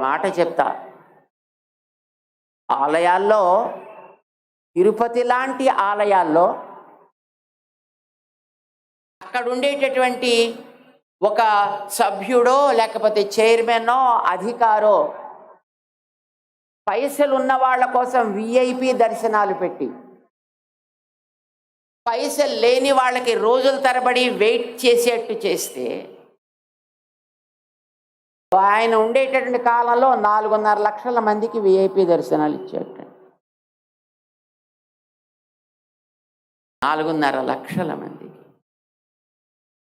మాట చెప్తా. ఆలయాల్లో తిరుపతి లాంటి ఆలయాల్లో అక్కడ ఉండేటటువంటి ఒక సభ్యుడో లేకపోతే చైర్మనో అధికారో పైసలు ఉన్న వాళ్ళ కోసం విఐపి దర్శనాలు పెట్టి పైసలు లేని వాళ్ళకి రోజుల తరబడి వెయిట్ చేసేట్టు చేస్తే ఆయన ఉండేటటువంటి కాలంలో నాలుగున్నర లక్షల మందికి విఐపి దర్శనాలు ఇచ్చేట నాలుగున్నర లక్షల మందికి.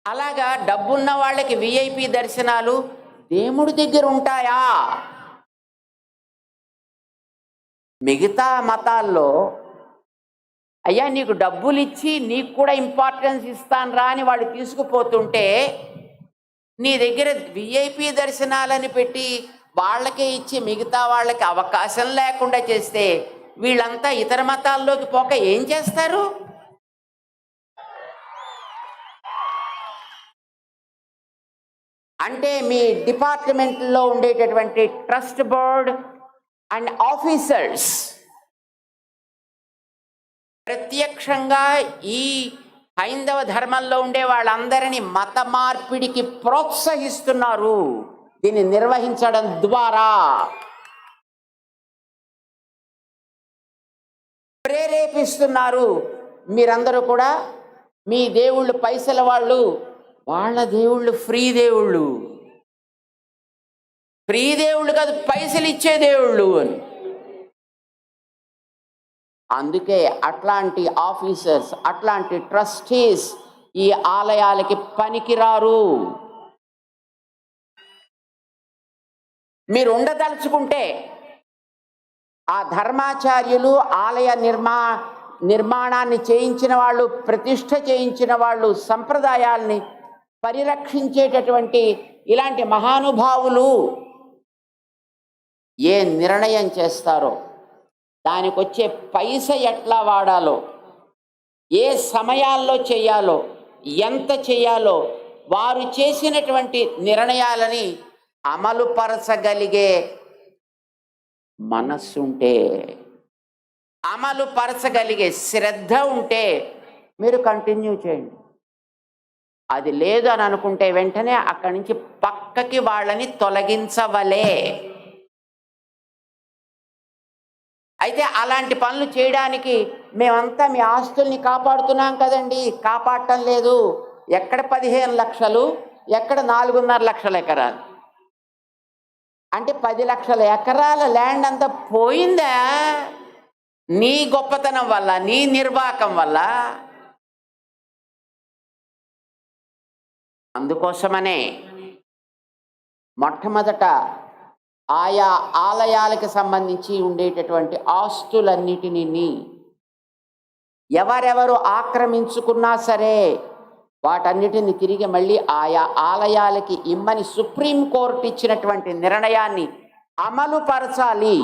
అలాగా డబ్బున్న వాళ్ళకి విఐపి దర్శనాలు దేవుడి దగ్గర ఉంటాయా? మిగతా మతాల్లో అయ్యా నీకు డబ్బులు ఇచ్చి నీకు కూడా ఇంపార్టెన్స్ ఇస్తాను రా అని వాళ్ళు తీసుకుపోతుంటే నీ దగ్గర విఐపి దర్శనాలని పెట్టి వాళ్ళకే ఇచ్చి మిగతా వాళ్ళకి అవకాశం లేకుండా చేస్తే వీళ్ళంతా ఇతర మతాల్లోకి పోక ఏం చేస్తారు? అంటే మీ డిపార్ట్మెంట్లో ఉండేటటువంటి ట్రస్ట్ బోర్డ్ అండ్ ఆఫీసర్స్ ప్రత్యక్షంగా ఈ హైందవ ధర్మంలో ఉండే వాళ్ళందరినీ మత మార్పిడికి ప్రోత్సహిస్తున్నారు. దీన్ని నిర్వహించడం ద్వారా. ప్రేరేపిస్తున్నారు. మీరందరూ కూడా మీ దేవుళ్ళు పైసల వాళ్ళు వాళ్ళ దేవుళ్ళు ఫ్రీ దేవుళ్ళు. ఫ్రీ దేవుళ్ళు కాదు పైసలు ఇచ్చే దేవుళ్ళు అని. అందుకే అట్లాంటి ఆఫీసర్స్ అట్లాంటి ట్రస్టీస్ ఈ ఆలయాలకి పనికిరారు. మీరు ఉండదలుచుకుంటే ఆ ధర్మాచార్యులు ఆలయ నిర్మా నిర్మాణాన్ని చేయించిన వాళ్ళు ప్రతిష్ట చేయించిన వాళ్ళు సంప్రదాయాల్ని పరిరక్షించేటటువంటి ఇలాంటి మహానుభావులు ఏ నిర్ణయం చేస్తారో దానికి వచ్చే పైస ఎట్లా వాడాలో ఏ సమయాల్లో చేయాలో ఎంత చేయాలో వారు చేసినటువంటి నిర్ణయాలని అమలుపరచగలిగే మనస్సుంటే అమలు పరచగలిగే శ్రద్ధ ఉంటే మీరు కంటిన్యూ చేయండి. అది లేదు అని అనుకుంటే వెంటనే అక్కడి నుంచి పక్కకి వాళ్ళని తొలగించవలే. అయితే అలాంటి పనులు చేయడానికి మేమంతా మీ ఆస్తుల్ని కాపాడుతున్నాం కదండి. కాపాడటం లేదు. ఎక్కడ పదిహేను లక్షలు ఎక్కడ నాలుగున్నర లక్షల ఎకరాలు. అంటే పది లక్షల ఎకరాల ల్యాండ్ అంతా పోయిందా? నీ గొప్పతనం వల్ల నీ నిర్వాకం వల్ల. అందుకోసమనే మొట్టమొదట ఆయా ఆలయాలకు సంబంధించి ఉండేటటువంటి ఆస్తులన్నిటినీ ఎవరెవరు ఆక్రమించుకున్నా సరే వాటన్నిటిని తిరిగి మళ్ళీ ఆయా ఆలయాలకి ఇమ్మని సుప్రీంకోర్టు ఇచ్చినటువంటి నిర్ణయాన్ని అమలుపరచాలి.